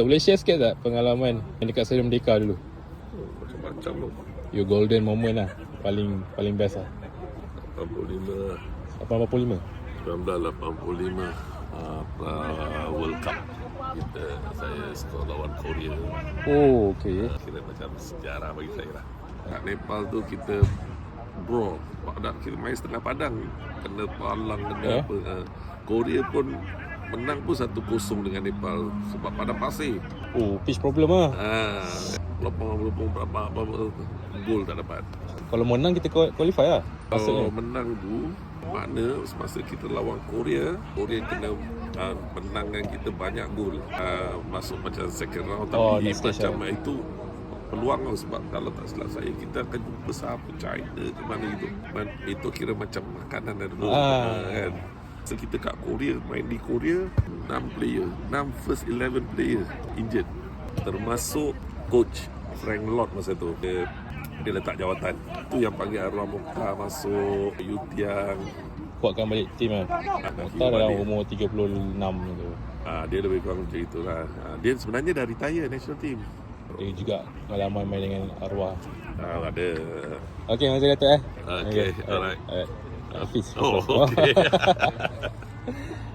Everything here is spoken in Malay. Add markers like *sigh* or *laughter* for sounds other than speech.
Datuk boleh share sikit tak pengalaman yang dekat Stadium Merdeka dulu? Macam-macam tu. Your golden moment lah. Paling paling best lah. 85 85. 1985 uh, uh, World Cup kita saya skor lawan Korea Oh, okay. kira macam sejarah bagi saya lah kat Nepal tu kita bro padang kita main setengah padang kena palang kena Eh? apa uh, Korea pun menang pun 1-0 dengan Nepal sebab padang pasir Oh, pitch problem lah. ah lopong-lopong berapa apa, gol tak dapat Kalau menang kita qual- qualify lah. Kalau Maksudnya. menang tu makna semasa kita lawan Korea, Korea kena uh, menang dengan kita banyak gol. Uh, masuk macam second round Oh, tapi stage macam itu peluang tau sebab kalau tak silap saya kita akan jumpa siapa China ke mana itu. Man, itu kira macam makanan dulu. Ah. Uh, kan. So kita kat Korea, main di Korea 6 player, 6 first 11 player injured. Termasuk coach Frank Lott masa tu. Dia dia letak jawatan. Tu yang panggil arwah Muka masuk, Yutiang. Kuatkan balik tim kan. Kita dalam umur 36 tu. Ah, dia lebih kurang macam itulah. Ah, dia sebenarnya dah retire national team. Dia juga pengalaman main dengan arwah. Ah, ada. Okay, masa Datuk eh. Okay, alright. Alright. *laughs* Oh, okay. *laughs*